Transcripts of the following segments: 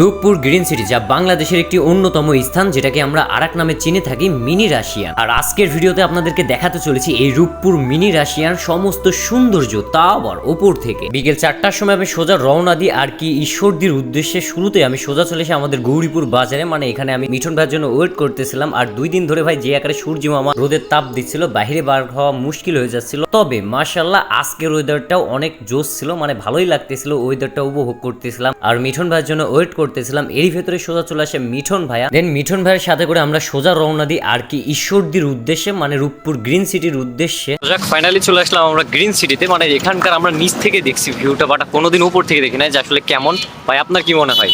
Rooppur green city, যা বাংলাদেশের একটি অন্যতম স্থান, যেটাকে আমরা আরেক নামে চিনে থাকি, মিনি রাশিয়া। আর আজকের ভিডিওতে আপনাদেরকে দেখাতে চলেছি এই রূপপুর মিনি রাশিয়ার সমস্ত সৌন্দর্য, তা আবার ওপর থেকে। বিকেল চারটার সময় আমি সোজা রওনা দিই, আর কি ঈশ্বরদীর উদ্দেশ্যে শুরুতে আমি সোজা চলে এসে আমাদের গৌরীপুর বাজারে মানে এখানে আমি মিঠন ভাইয়ের জন্য ওয়েট করতেছিলাম। আর দুই দিন ধরে ভাই, যে আকারে সূর্য মামা রোদের তাপ দিচ্ছিল, বাইরে বার হওয়া মুশকিল হয়ে যাচ্ছিল। তবে মার্শাল্লাহ আজকের ওয়েদারটাও অনেক জোশ ছিল মানে ভালোই লাগতেছিল ওয়েদারটা উপভোগ করতেছিলাম। আর মিঠন ভাইয়ের জন্য ওয়েট করতেছিলাম। এরই ভেতরে সোজা চলে আসে মিঠন ভাইয়া। দেন মিঠন ভাইয়ের সাথে করে আমরা সোজা রওনা দিই আর কি ঈশ্বরদীর উদ্দেশ্যে মানে রূপপুর গ্রিন সিটির উদ্দেশ্যে। ফাইনালি চলে আসলাম আমরা গ্রিন সিটিতে। মানে এখানকার আমরা নিচ থেকে দেখছি ভিউটা বাট কোনোদিন উপর থেকে দেখি না যে আসলে কেমন। ভাই আপনার কি মনে হয়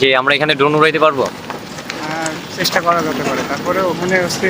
যে আমরা এখানে ড্রোন উড়াইতে পারব? চেষ্টা করা যেতে পারে। তারপরে ওখানে হচ্ছে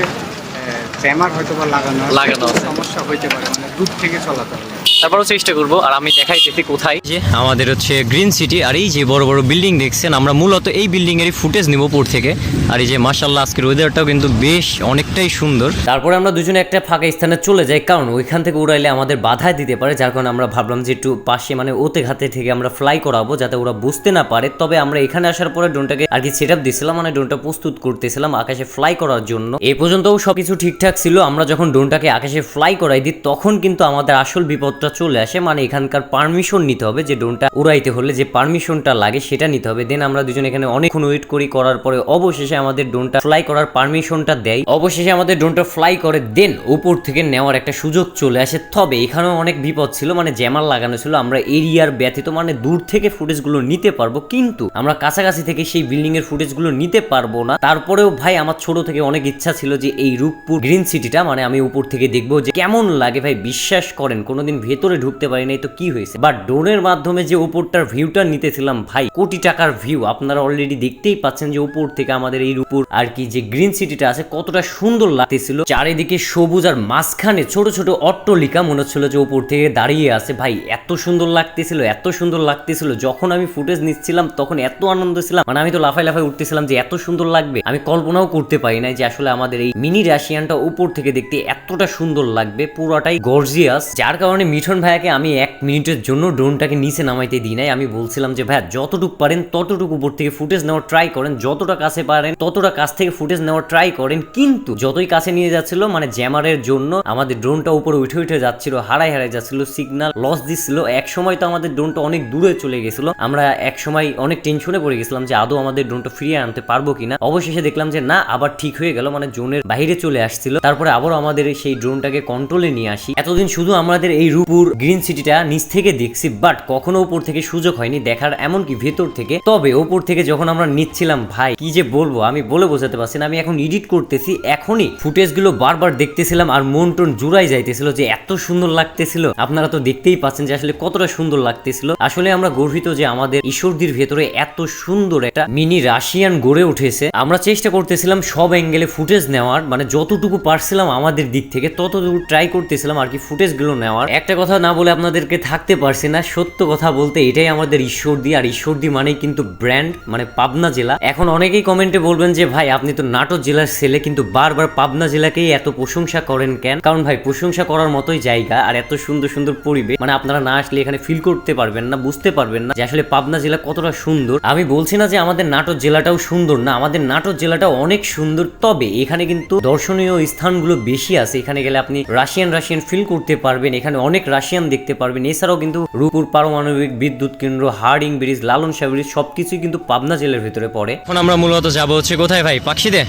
জ্যামার হয়তো বা লাগানো লাগানো সমস্যা হইতে পারে মানে দূর থেকে চলাতে হবে। তারপরেও চেষ্টা করব আর আমি দেখাইতেছি কোথায়। যে আমাদের হচ্ছে গ্রিন সিটি আর এই যে বড় বড় বিল্ডিং দেখছেন আমরা মূলত এই বিল্ডিং এরই ফুটেজ নিব উপর থেকে। আর এই যে মার্শাল্লাহ আজকের ওয়েদারটাও কিন্তু বেশ অনেকটাই সুন্দর। তারপরে আমরা দুজনে একটা ফাঁকা স্থানে চলে যাই কারণ ওইখান থেকে উড়াইলে আমাদের বাধা দিতে পারে যার কারণে আমরা ভাবলাম যে একটু পাশে মানে ওতে ঘাতে থেকে আমরা ফ্লাই করাবো যাতে ওরা বুঝতে না পারে। তবে আমরা এখানে আসার পরে ড্রোনটাকে আর কি সেট আপ দিছিলাম মানে ড্রোনটা প্রস্তুত করতেছিলাম আকাশে ফ্লাই করার জন্য। এ পর্যন্তও সবকিছু ঠিকঠাক ছিল, আমরা যখন ড্রোনটাকে আকাশে ফ্লাই করাই দিই, তখন কিন্তু আমাদের আসল বিপদটা চলে আসে মানে এখানকার পারমিশন নিতে হবে যে ড্রোনটা উড়াইতে হলে যে পারমিশনটা লাগে সেটা নিতে হবে। দেন আমরা দুজন এখানে অনেকক্ষণ ওয়েট করি, করার পরে অবশেষে আমাদের ড্রোনটা ফ্লাই করার পারমিশনটা দেয়। অবশেষে আমাদের ড্রোনটা ফ্লাই করে দেন উপর থেকে নেওয়ার একটা সুযোগ চলে আসে। তবে এখানেও অনেক বিপদ ছিল মানে জ্যামার লাগানো ছিল, আমরা এরিয়ার ব্যতীত মানে দূর থেকে ফুটেজগুলো নিতে পারব, কিন্তু আমরা কাছাকাছি থেকে সেই বিল্ডিং এর ফুটেজগুলো নিতে পারব না। তারপরেও ভাই, আমার ছোট থেকে অনেক ইচ্ছা ছিল যে এই রূপপুর গ্রিন সিটিটা মানে আমি উপর থেকে দেখব যে কেমন লাগে ভাই, বিশ্বাস করেন, কোনোদিন ভেতরে ঢুকতে পারি নাই, তো কি হয়েছে? বাট ড্রোনের মাধ্যমে যে উপরটার ভিউটা নিতেছিলাম ভাই, কোটি টাকার ভিউ আপনারা অলরেডি দেখতেই পাচ্ছেন যে উপর থেকে আমাদের এই রূপপুর আর কি যে গ্রিন সিটিটা আছে, কতটা সুন্দর লাগতেছিল। চারিদিকে সবুজ আর মাঝখানে ছোট ছোট অট্টলিকা মনে হচ্ছিল যে উপর থেকে দাঁড়িয়ে আছে। ভাই, এত সুন্দর লাগতেছিল, এত সুন্দর লাগতেছিল, যখন আমি ফুটেজ নিচ্ছিলাম, তখন এত আনন্দ ছিলাম। মানে আমি তো লাফাই লাফাই উঠতেছিলাম যে এত সুন্দর লাগবে। আমি কল্পনাও করতে পারি না যে আসলে আমাদের এই মিনি রাশিয়ানটা উপর থেকে দেখতে এতটা সুন্দর লাগবে, পুরোটাই গর্জিয়াস যার কারণে মিঠন ভাইয়াকে আমি এক মিনিটের জন্য ড্রোনটাকে নিচে নামাইতে দিই নাই। আমি বলছিলাম যে, ভাইয়া, যতটুকু পারেন, ততটুকু উপর থেকে ফুটেজ নেওয়ার ট্রাই করেন। যতটা কাছে পারেন, ততটা কাছ থেকে ফুটেজ নেওয়ার ট্রাই করেন। কিন্তু যতই কাছে নিয়ে যাচ্ছিল মানে জ্যামারের জন্য আমাদের ড্রোনটা উপরে উঠে উঠে যাচ্ছিল হারাই হারাই যাচ্ছিল সিগনাল লস দিচ্ছিল। এক সময় তো আমাদের ড্রোনটা অনেক দূরে চলে গেছিল। আমরা এক সময় অনেক টেনশনে পড়ে গেছিলাম যে, আদৌ আমাদের ড্রোনটা ফিরিয়ে আনতে পারব কিনা। অবশেষে দেখলাম যে, না, আবার ঠিক হয়ে গেল। মানে জোনের বাইরে চলে আসছিল। তারপরে আবারও আমাদের সেই ড্রোনটাকে কন্ট্রোলে নিয়ে আসি। এতদিন শুধু আমাদের এই রূপুর গ্রিন সিটিটা নিচ থেকে দেখছি বাট কখনো ওপর থেকে সুযোগ হয়নি দেখার, এমনকি ভেতর থেকে। তবে ওপর থেকে যখন আমরা নিচ্ছিলাম, ভাই, কি যে বলব? আমি বলে বোঝাতে পারছি না। আমি এখন এডিট করতেছি। এখনই ফুটেজগুলো বারবার দেখতেছিলাম আর মন টন জুড়াই যাইতেছিল যে এত সুন্দর লাগতেছিল। আপনারা তো দেখতেই পাচ্ছেন যে আসলে কতটা সুন্দর লাগতেছিল। আসলে আমরা গর্বিত যে আমাদের ঈশ্বরদীর ভেতরে এত সুন্দর একটা মিনি রাশিয়ান গড়ে উঠেছে। আমরা চেষ্টা করতেছিলাম সব অ্যাঙ্গেলে ফুটেজ নেওয়ার মানে যতটুকু পারছিলাম আমাদের দিক থেকে ততটুকু ট্রাই করতেছিলাম আর কি ফুটেজগুলো নেওয়ার। একটা কথা না বলে আপনাদেরকে থাকতে পারছি না, সত্য কথা বলতে এটাই আমাদের ঈশ্বরদী, আর ঈশ্বরদী মানেই কিন্তু ব্র্যান্ড মানে পাবনা জেলা। এখন অনেকেই কমেন্টে বলবেন যে, ভাই, আপনি তো নাটোর জেলার ছেলে, কিন্তু বারবার পাবনা জেলাকেই এত প্রশংসা করেন কেন? কারণ ভাই, প্রশংসা করার মতোই জায়গা, আর এত সুন্দর সুন্দর পরিবেশ মানে আপনারা না আসলে এখানে ফিল করতে পারবেন না, বুঝতে পারবেন না যে আসলে পাবনা জেলা কতটা সুন্দর। আমি বলছি না যে আমাদের নাটোর জেলাটাও সুন্দর না, আমাদের নাটোর জেলাটাও অনেক সুন্দর, তবে এখানে কিন্তু দর্শনীয় স্থানগুলো বেশি আছে। এখানে গেলে আপনি রাশিয়ান রাশিয়ান ফিল করতে পারবেন। এখানে অনেক রাশিয়ান দেখতে পারবেন। এছাড়াও কিন্তু রূপুর পারমাণবিক বিদ্যুৎ কেন্দ্র Hardinge bridge Lalon Shah bridge সবকিছুই কিন্তু পাবনা জেলের ভিতরে পড়ে। এখন আমরা মূলত যাব হচ্ছে কোথায় ভাই? পাখিদে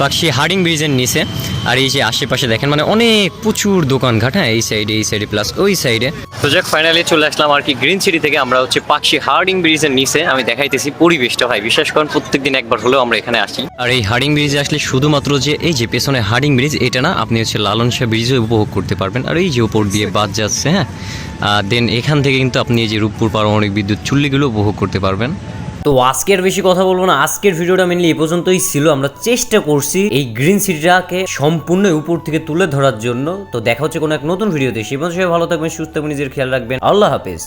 পাখি হার্ডিং ব্রিজের নিচে। আর এই যে আশেপাশে দেখেন মানে অনেক প্রচুর দোকানঘাট হ্যাঁ এই সাইডে এই সাইডে প্লাস ওই সাইডে তো যাক ফাইনালি চলে আসলাম আর কি গ্রিন সিটি থেকে। আমরা হচ্ছে পাখি হার্ডিং ব্রিজের নিচে। আমি দেখাইতেছি পরিবেশটা ভাই, বিশেষ করেন প্রত্যেকদিন একবার হলেও আমরা এখানে আসি। আর এই হার্ডিং ব্রিজে আসলে শুধুমাত্র যে এই যে পেছনে হার্ডিং ব্রিজ, এটা না, আপনি হচ্ছে লালন শাহ ব্রিজও উপভোগ করতে পারবেন। আর এই যে উপর দিয়ে বাদ যাচ্ছে হ্যাঁ দেন এখান থেকে কিন্তু আপনি এই যে রূপপুর পারমাণবিক বিদ্যুৎ চুল্লিগুলো উপভোগ করতে পারবেন। তো আজকের বেশি কথা বলব না। আজকের ভিডিওটা মেনলি এ পর্যন্তই ছিল। আমরা চেষ্টা করছি এই গ্রিন সিটিটাকে সম্পূর্ণ উপর থেকে তুলে ধরার জন্য। তো দেখা হচ্ছে কোনো এক নতুন ভিডিওতে। সে পর্যন্ত সবাই ভালো থাকবেন, সুস্থ নিজের খেয়াল রাখবেন। আল্লাহ হাফেজ।